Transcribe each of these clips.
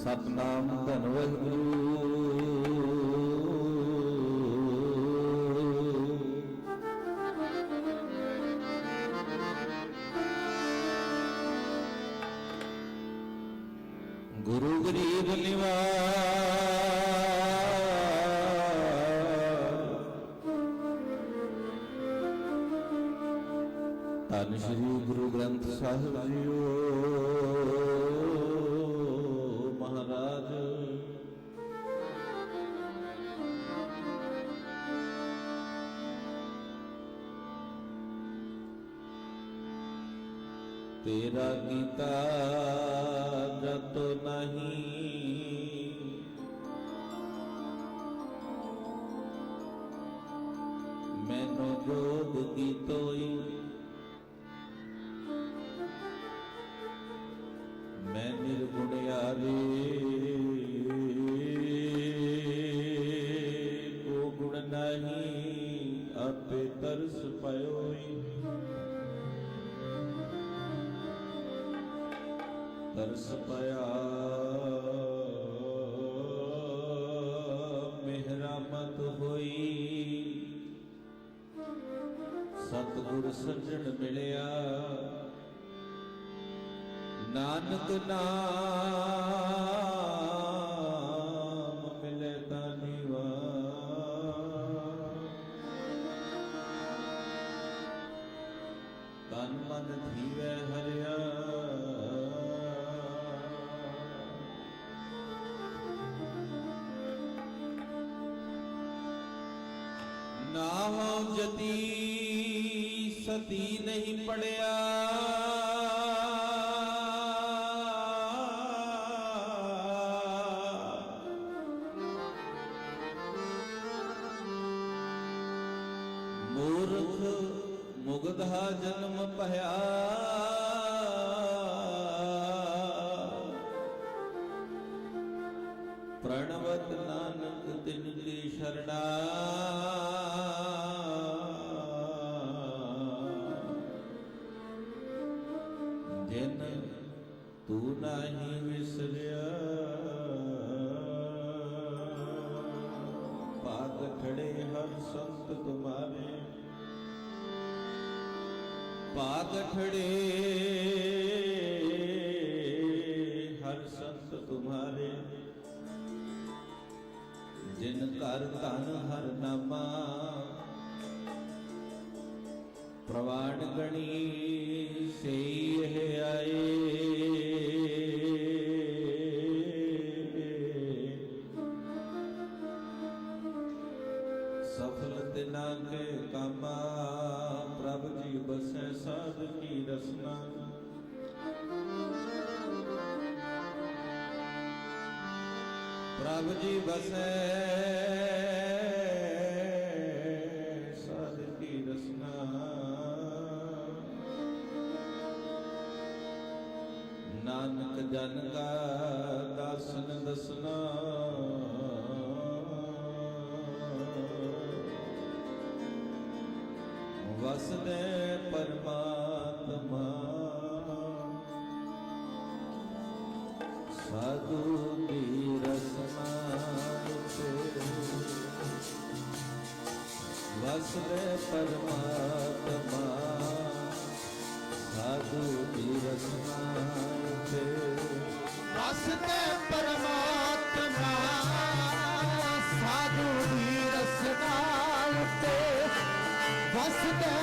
ਸਤਨਾਮ ਧੰਨ ਵਾਹਿਗੁਰੂ। ਗੁਰੂ ਗਰੀਬ ਨਿਵਾਸ। ਧੰਨ ਸ਼੍ਰੀ ਗੁਰੂ ਗ੍ਰੰਥ ਸਾਹਿਬ ਜੀਓ। ਤੇਰਾ ਕੀਤਾ ਜਤ ਨਹੀਂ। ਮੈਨੂੰ ਜੋਗ ਕੀ ਤੋਈ? ਮੈਂ ਨਿਰਗੁਣਿਆਰੇ ਕੋ ਮਨ ਧੀਵੇ ਹਰਿਆ। ਨਾਮ ਜਤੀ ਸਤੀ ਨਹੀਂ ਪੜਿਆ। ਜਿਨ ਤੂੰ ਨਹੀਂ ਵਿਸਰਿਆ। ਪਾਗ ਖੜੇ ਹਰ ਸੰਤ ਤੁਮਾਰੇ। ਪਾਗ ਖੜੇ ਹਰ ਸੰਤ ਤੁਮਾਰੇ। ਜਿਨ ਘਰ ਧਨ ਹਰ ਨਾਮਾ। ਪ੍ਰਵਾਨ ਗਣੀ ਪ੍ਰਭ ਜੀ ਬਸੈ ਸਾਧ ਕੀ ਰਸਨਾ। ਨਾਨਕ ਜਨ ਕਾ ਦਾਸਨ ਦਸਨਾ। ਵਸਦੇ ਪਰਮਾਤਮਾ। ਸਾਧੂ ਵਸਦੇ ਪਰਮਾਤਮਾ ਸਾਧੂ ਦੀ ਰਸਨਾ ਤੇ ਵਸਦੇ ਪਰਮਾਤਮਾ ਸਾਧੂ ਦੀ ਰਸਨਾ ਉਤੇ ਵਸਦੇ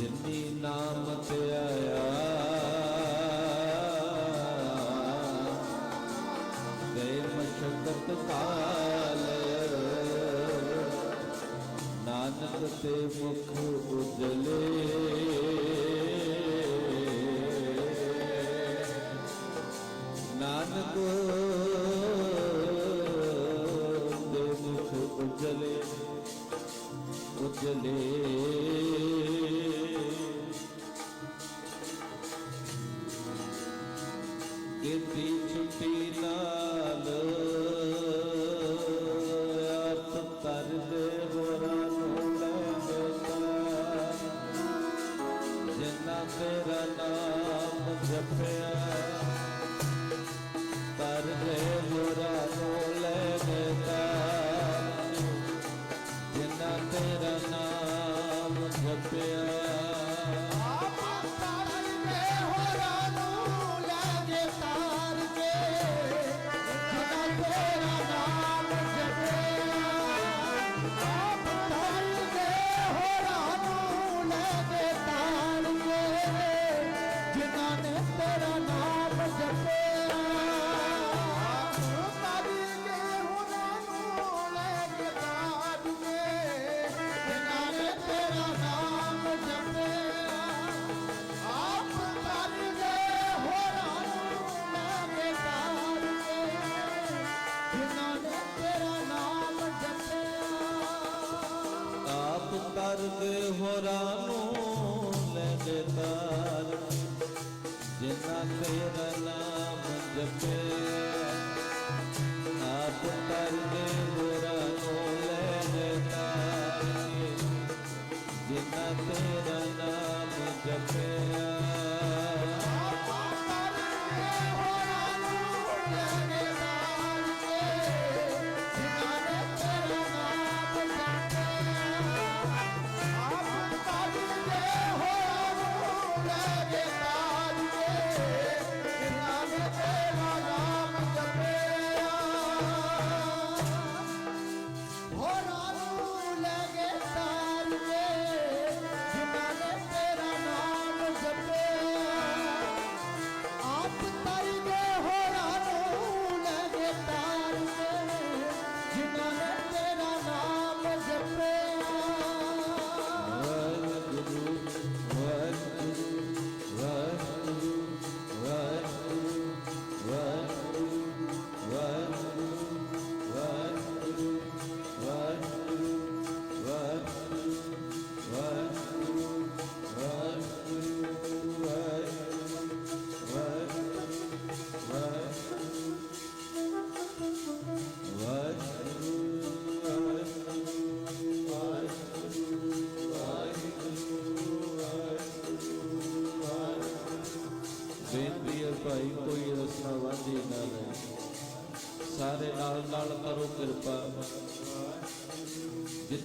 ਜਿੰਨੀ ਨਾਮ ਤੇ ਆਇਆ ਗਏ ਮਸ਼ਕਤ ਕਾਲ। ਨਾਨਕ ਤੇ ਮੁਖ ਉਜਲੇ। ਨਾਨਕ ਦੇ ਮੁਖ ਉਜਲੇ ਉਜਲੇ।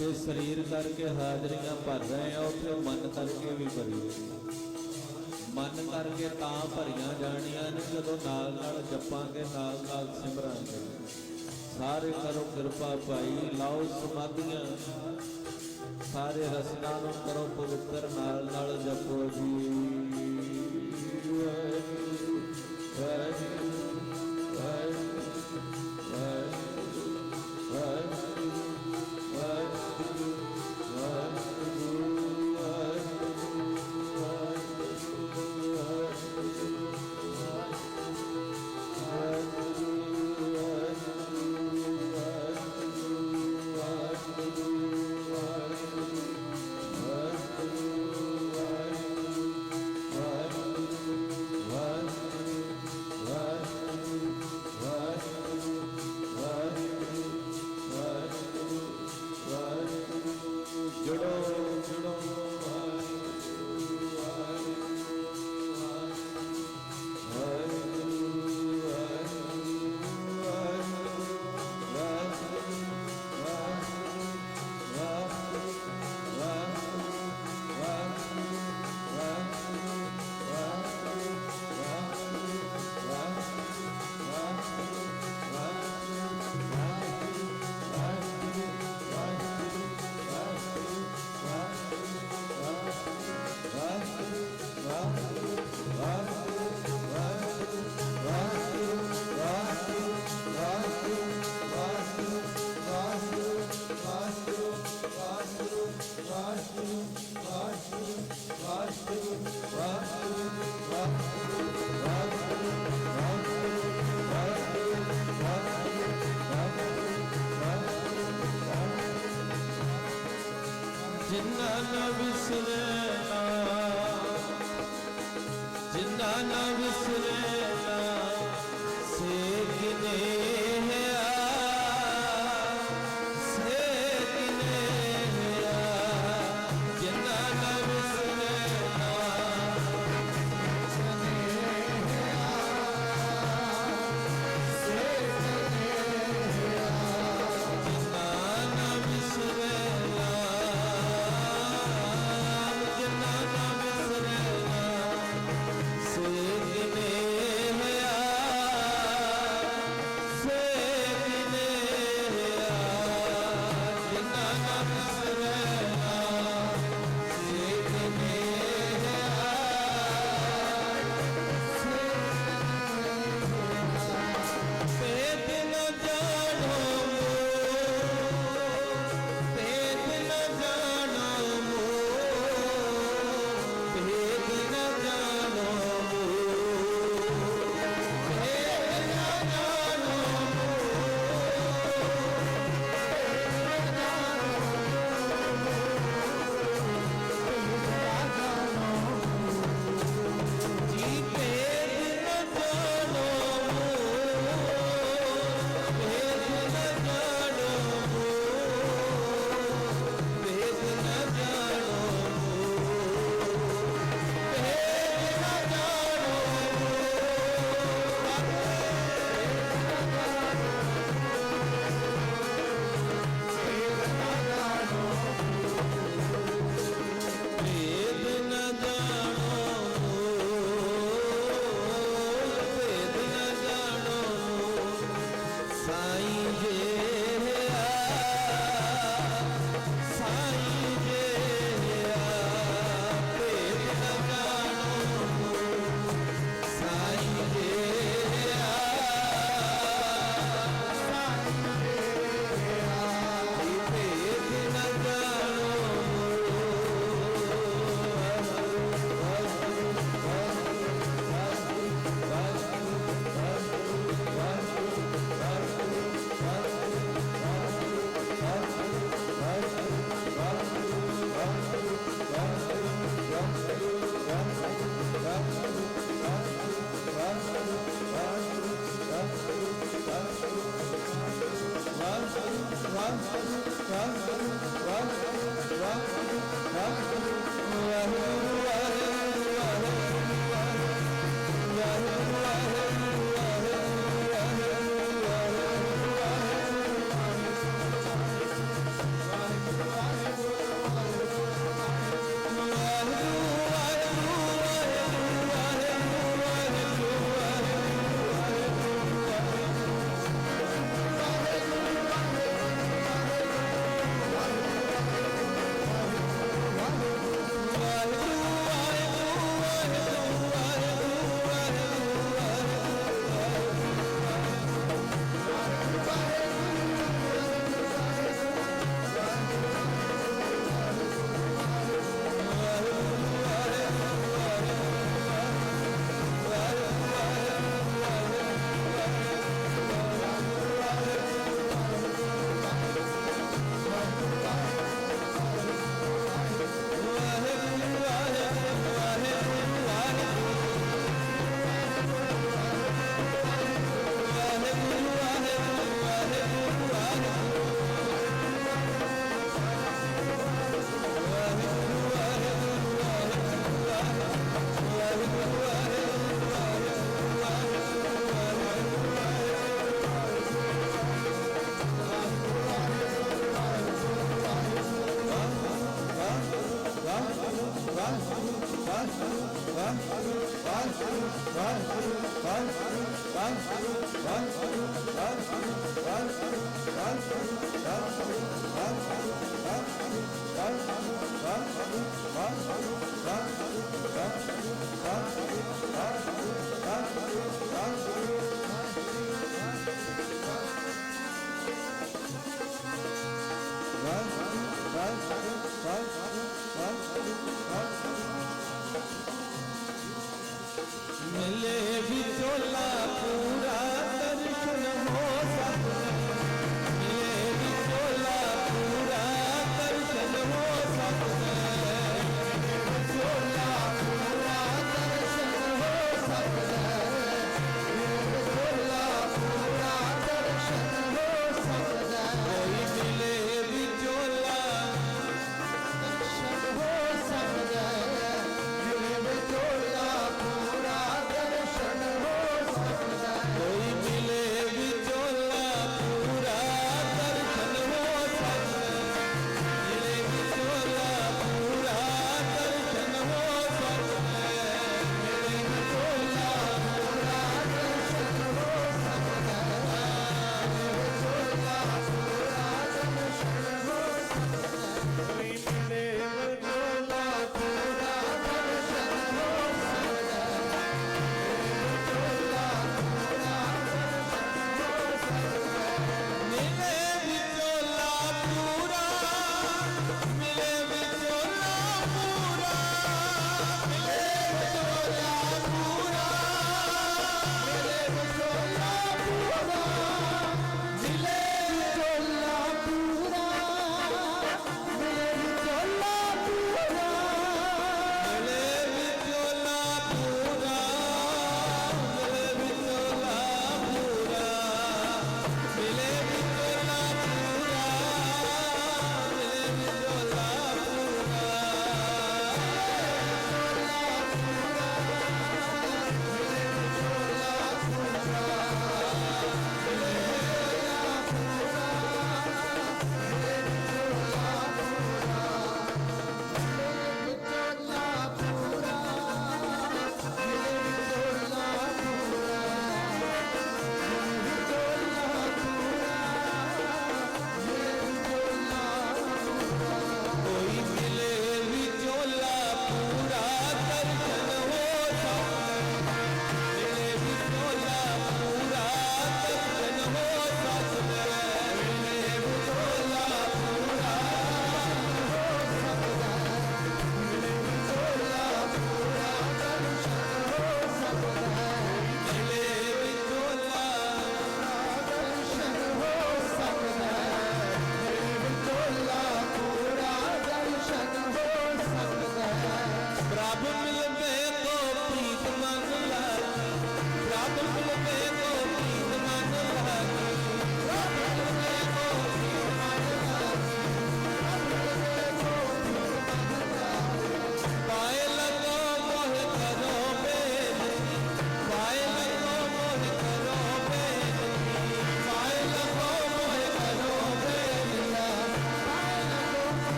ਜੋ ਸਰੀਰ ਕਰਕੇ ਹਾਜ਼ਰੀਆਂ ਭਰ ਰਹੇ ਆ ਉੱਥੇ ਮਨ ਕਰਕੇ ਵੀ ਭਰੀਏ। ਮਨ ਕਰਕੇ ਤਾਂ ਭਰੀਆਂ ਜਾਣੀਆਂ ਨੇ, ਜਦੋਂ ਨਾਲ ਨਾਲ ਜਪਾਂਗੇ, ਨਾਲ ਨਾਲ ਸਿਮਰਾਂਗੇ। ਸਾਰੇ ਕਰੋ ਕਿਰਪਾ ਭਾਈ, ਲਾਓ ਸਮਾਧੀਆਂ। ਸਾਰੇ ਰਸਨਾ ਨੂੰ ਕਰੋ ਪਵਿੱਤਰ, ਨਾਲ ਨਾਲ ਜਪੋ ਜੀ। ਵਾਹਿਗੁਰੂ ਵਾਹਿਗੁਰੂ। ਜਿਨ੍ਹਾਂ ਨਾ ਵਿਸਰੇ ਨਾ ਜਿਨ੍ਹਾਂ ਨਾ ਵਿਸਰੇ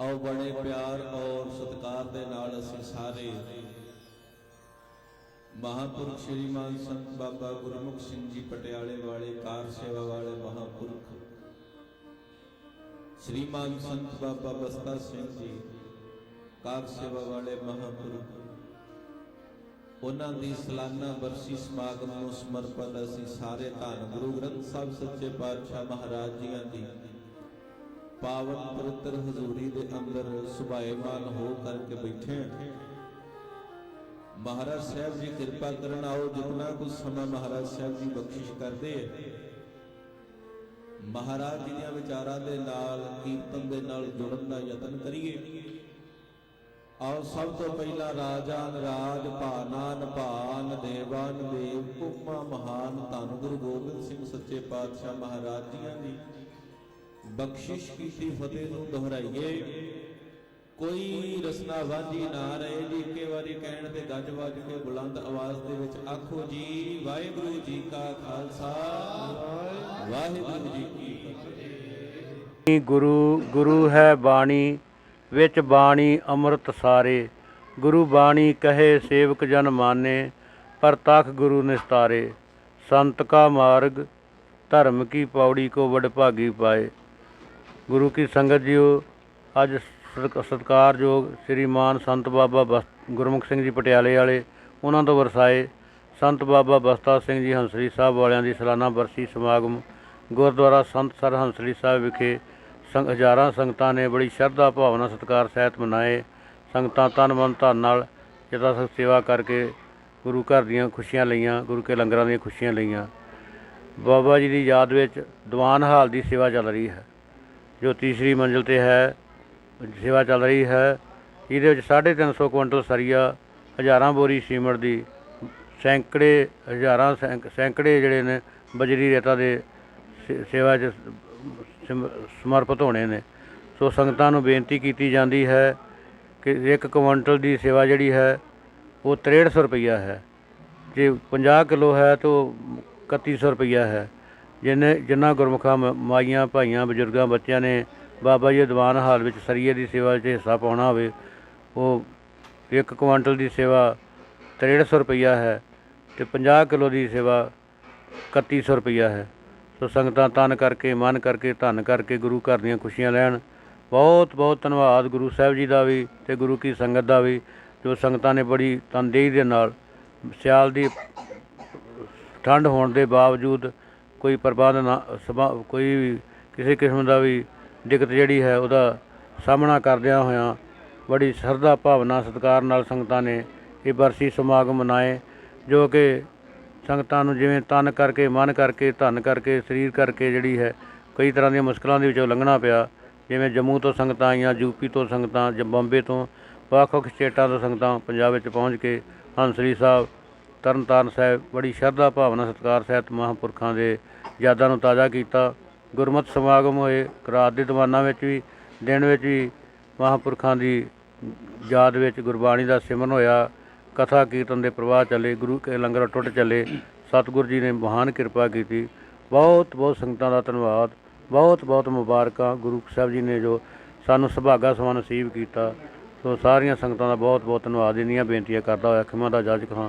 ਆਓ ਬੜੇ ਪਿਆਰ ਔਰ ਸਤਿਕਾਰ ਦੇ ਨਾਲ ਅਸੀਂ ਸਾਰੇ ਮਹਾਪੁਰਖ ਸ਼੍ਰੀਮਾਨ ਸੰਤ ਬਾਬਾ ਗੁਰਮੁਖ ਸਿੰਘ ਜੀ ਪਟਿਆਲੇ ਵਾਲੇ ਕਾਰ ਸੇਵਾ ਵਾਲੇ ਮਹਾਪੁਰਖ ਸ਼੍ਰੀਮਾਨ ਸੰਤ ਬਾਬਾ ਬਸਤਾ ਸਿੰਘ ਜੀ, ਕਾਰ ਸੇਵਾ ਵਾਲੇ ਮਹਾਪੁਰਖ, ਉਹਨਾਂ ਦੀ ਸਾਲਾਨਾ ਬਰਸੀ ਸਮਾਗਮ ਨੂੰ ਸਮਰਪਿਤ ਅਸੀਂ ਸਾਰੇ ਧੰਨ ਗੁਰੂ ਗ੍ਰੰਥ ਸਾਹਿਬ ਸੱਚੇ ਪਾਤਸ਼ਾਹ ਮਹਾਰਾਜ ਜੀਆਂ ਦੀ ਪਾਵਨ ਪਵਿੱਤਰ ਹਜ਼ੂਰੀ ਦੇ ਅੰਦਰ ਸੁਭਾਏਮਾਨ ਹੋ ਕਰਕੇ ਬੈਠੇ ਮਹਾਰਾਜ ਸਾਹਿਬ ਜੀ, ਕਿਰਪਾ ਕਰਨ ਆਓ, ਜਿੰਨਾ ਕੁ ਸਮਾਂ ਮਹਾਰਾਜ ਸਾਹਿਬ ਜੀ ਬਖਸ਼ਿਸ਼ ਕਰਦੇ ਮਹਾਰਾਜ ਜੀ ਦੀਆਂ ਵਿਚਾਰਾਂ ਦੇ ਨਾਲ, ਕੀਰਤਨ ਦੇ ਨਾਲ ਜੁੜਨ ਦਾ ਯਤਨ ਕਰੀਏ। ਆਓ, ਸਭ ਤੋਂ ਪਹਿਲਾਂ ਰਾਜਾਨ ਰਾਜ, ਭਾਨਾਨ ਭਾਨ, ਦੇਵਾਨ ਦੇਵ ਕੁਮਾ ਮਹਾਨ ਧੰਨ ਗੁਰੂ ਗੋਬਿੰਦ ਸਿੰਘ ਸੱਚੇ ਪਾਤਸ਼ਾਹ ਮਹਾਰਾਜ ਜੀਆਂ ਦੀ ਬਖਸ਼ਿਸ਼ ਕੀਤੀ, ਫਤਿਹ ਨੂੰ ਦੁਹਰਾਈਏ। ਕੋਈ ਰਸਨਾ ਵਾਂਝੀ ਨਾ ਰਹੇ ਜੀ, ਇੱਕੇ ਵਾਰੀ ਕਹਿਣ ਤੇ ਗੱਜ ਵੱਜ ਕੇ ਬੁਲੰਦ ਆਵਾਜ਼ ਦੇ ਵਿੱਚ ਆਖੋ ਜੀ, ਵਾਹਿਗੁਰੂ ਜੀ ਕਾ ਖਾਲਸਾ। ਵਾਹਿਗੁਰੂ ਜੀ ਕੀ ਫਤਿਹ। ਗੁਰੂ ਗੁਰੂ ਹੈ ਬਾਣੀ, ਵਿੱਚ ਬਾਣੀ ਅੰਮ੍ਰਿਤ ਸਾਰੇ। ਗੁਰੂ ਬਾਣੀ ਕਹੇ, ਸੇਵਕ ਜਨ ਮਾਨੇ, ਪਰ ਤਖ ਗੁਰੂ ਨਿਸਤਾਰੇ। ਸੰਤ ਕਾ ਮਾਰਗ, ਧਰਮ ਕੀ ਪੌੜੀ ਕੋ ਵਡਭਾਗੀ ਪਾਏ। ਗੁਰੂ ਕੀ ਸੰਗਤ ਜੀਓ, ਅੱਜ ਸਤਿ- ਸਤਿਕਾਰਯੋਗ ਸ੍ਰੀਮਾਨ ਸੰਤ ਬਾਬਾ ਬਸ- ਗੁਰਮੁਖ ਸਿੰਘ ਜੀ ਪਟਿਆਲੇ ਵਾਲੇ, ਉਹਨਾਂ ਤੋਂ ਵਰਸਾਏ ਸੰਤ ਬਾਬਾ ਬਸਤਾ ਸਿੰਘ ਜੀ ਹੰਸਰੀ ਸਾਹਿਬ ਵਾਲਿਆਂ ਦੀ ਸਾਲਾਨਾ ਬਰਸੀ ਸਮਾਗਮ, ਗੁਰਦੁਆਰਾ ਸੰਤ ਸਰ ਹੰਸਰੀ ਸਾਹਿਬ ਵਿਖੇ ਸੰਗ, ਹਜ਼ਾਰਾਂ ਸੰਗਤਾਂ ਨੇ ਬੜੀ ਸ਼ਰਧਾ, ਭਾਵਨਾ, ਸਤਿਕਾਰ ਸਹਿਤ ਮਨਾਏ। ਸੰਗਤਾਂ ਤਨ ਮਨ ਧਨ ਨਾਲ ਜਦਾ ਸਤ ਸੇਵਾ ਕਰਕੇ ਗੁਰੂ ਘਰ ਦੀਆਂ ਖੁਸ਼ੀਆਂ ਲਈਆਂ, ਗੁਰੂ ਕੇ ਲੰਗਰਾਂ ਦੀਆਂ ਖੁਸ਼ੀਆਂ ਲਈਆਂ। ਬਾਬਾ ਜੀ ਦੀ ਯਾਦ ਵਿੱਚ ਦੀਵਾਨ ਹਾਲ ਦੀ ਸੇਵਾ ਚੱਲ ਰਹੀ ਹੈ। ਜੋ ਤੀਸਰੀ ਮੰਜ਼ਿਲ ਤੇ ਹੈ, ਸੇਵਾ ਚੱਲ ਰਹੀ ਹੈ, ਇਹਦੇ ਵਿੱਚ 350 ਕੁਇੰਟਲ ਸਰੀਆ, ਹਜ਼ਾਰਾਂ ਬੋਰੀ ਸੀਮਟ ਦੀ, ਸੈਂਕੜੇ, ਹਜ਼ਾਰਾਂ ਸੈਂਕ- ਸੈਂਕੜੇ ਜਿਹੜੇ ਨੇ ਬਜਰੀ ਰੇਤਾ ਦੇ ਸੇ- ਸੇਵਾ 'ਚ ਸਿਮ- ਸਮਰਪਿਤ ਹੋਣੇ ਨੇ। ਸੋ ਸੰਗਤਾਂ ਨੂੰ ਬੇਨਤੀ ਕੀਤੀ ਜਾਂਦੀ ਹੈ ਕਿ ਇੱਕ ਕੁਇੰਟਲ ਦੀ ਸੇਵਾ ਜਿਹੜੀ ਹੈ, ਉਹ 6300 ਰੁਪਈਆ ਹੈ। ਜੇ 50 ਕਿਲੋ ਹੈ ਤਾਂ ਉਹ 3100 ਰੁਪਈਆ ਹੈ। ਜਿਨੇ ਜਿਨ੍ਹਾਂ ਗੁਰਮੁਖਾਂ, ਮ- ਮਾਈਆਂ, ਭਾਈਆਂ, ਬਜ਼ੁਰਗਾਂ, ਬੱਚਿਆਂ ਨੇ ਬਾਬਾ ਜੀ ਦੇ ਦੀਵਾਨ ਹਾਲ ਵਿੱਚ ਸਰੀਏ ਦੀ ਸੇਵਾ 'ਚ ਹਿੱਸਾ ਪਾਉਣਾ ਹੋਵੇ, ਉਹ ਇੱਕ ਕੁਆਂਟਲ ਦੀ ਸੇਵਾ 6300 ਰੁਪਈਆ ਹੈ ਤੇ 50 ਕਿਲੋ ਦੀ ਸੇਵਾ 3100 ਰੁਪਈਆ ਹੈ। ਸੋ ਸੰਗਤਾਂ ਤਨ ਕਰਕੇ, ਮਨ ਕਰਕੇ, ਧਨ ਕਰਕੇ ਗੁਰੂ ਘਰ ਦੀਆਂ ਖੁਸ਼ੀਆਂ ਲੈਣ। ਬਹੁਤ ਬਹੁਤ ਧੰਨਵਾਦ ਗੁਰੂ ਸਾਹਿਬ ਜੀ ਦਾ ਵੀ ਤੇ ਗੁਰੂ ਕੀ ਸੰਗਤ ਦਾ ਵੀ, ਜੋ ਸੰਗਤਾਂ ਨੇ ਬੜੀ ਤਨਦੇਹੀ ਦੇ ਨਾਲ ਸਿਆਲ ਦੀ ਠੰਡ ਹੋਣ ਦੇ ਬਾਵਜੂਦ ਕੋਈ ਪ੍ਰਬੰਧ ਨਾ ਸਭਾ ਕੋਈ ਵੀ ਕਿਸੇ ਕਿਸਮ ਦਾ ਵੀ ਦਿੱਕਤ ਜਿਹੜੀ ਹੈ, ਉਹਦਾ ਸਾਹਮਣਾ ਕਰਦਿਆਂ ਹੋਇਆਂ ਬੜੀ ਸ਼ਰਧਾ ਭਾਵਨਾ ਸਤਿਕਾਰ ਨਾਲ ਸੰਗਤਾਂ ਨੇ ਇਹ ਬਰਸੀ ਸਮਾਗਮ ਮਨਾਏ, ਜੋ ਕਿ ਸੰਗਤਾਂ ਨੂੰ ਜਿਵੇਂ ਤਨ ਕਰਕੇ, ਮਨ ਕਰਕੇ, ਧਨ ਕਰਕੇ, ਸਰੀਰ ਕਰਕੇ ਜਿਹੜੀ ਹੈ, ਕਈ ਤਰ੍ਹਾਂ ਦੀਆਂ ਮੁਸ਼ਕਲਾਂ ਦੇ ਵਿੱਚੋਂ ਲੰਘਣਾ ਪਿਆ। ਜਿਵੇਂ ਜੰਮੂ ਤੋਂ ਸੰਗਤਾਂ ਆਈਆਂ ਯੂਪੀ ਤੋਂ ਸੰਗਤਾਂ, ਜਾਂ ਬੰਬੇ ਤੋਂ ਵੱਖ-ਵੱਖ ਸਟੇਟਾਂ ਤੋਂ ਸੰਗਤਾਂ ਪੰਜਾਬ ਵਿੱਚ ਪਹੁੰਚ ਕੇ ਹੰਸਰੀ ਸਾਹਿਬ ਤਰਨਤਾਰਨ ਸਾਹਿਬ ਬੜੀ ਸ਼ਰਧਾ ਭਾਵਨਾ ਸਤਿਕਾਰ ਸਹਿਤ ਮਹਾਂਪੁਰਖਾਂ ਦੇ ਯਾਦਾਂ ਨੂੰ ਤਾਜ਼ਾ ਕੀਤਾ। ਗੁਰਮਤਿ ਸਮਾਗਮ ਹੋਏ ਰਾਤ ਦੇ ਦੀਵਾਨਾਂ ਵਿੱਚ ਵੀ, ਦਿਨ ਵਿੱਚ ਵੀ ਮਹਾਂਪੁਰਖਾਂ ਦੀ ਯਾਦ ਵਿੱਚ ਗੁਰਬਾਣੀ ਦਾ ਸਿਮਰਨ ਹੋਇਆ। ਕਥਾ ਕੀਰਤਨ ਦੇ ਪ੍ਰਵਾਹ ਚੱਲੇ, ਗੁਰੂ ਕੇ ਲੰਗਰ ਟੁੱਟ ਚੱਲੇ। ਸਤਿਗੁਰੂ ਜੀ ਨੇ ਮਹਾਨ ਕਿਰਪਾ ਕੀਤੀ। ਬਹੁਤ ਬਹੁਤ ਸੰਗਤਾਂ ਦਾ ਧੰਨਵਾਦ। ਬਹੁਤ ਬਹੁਤ ਮੁਬਾਰਕਾਂ। ਗੁਰੂ ਸਾਹਿਬ ਜੀ ਨੇ ਜੋ ਸਾਨੂੰ ਸੁਭਾਗਾ ਸਮਾਂ ਨਸੀਬ ਕੀਤਾ। ਸੋ ਸਾਰੀਆਂ ਸੰਗਤਾਂ ਦਾ ਬਹੁਤ ਬਹੁਤ ਧੰਨਵਾਦ। ਇੰਨੀਆਂ ਬੇਨਤੀਆਂ ਕਰਦਾ ਹੋਇਆ ਖਿਮਾ ਦਾ ਜੱਜ ਕਹਾਂ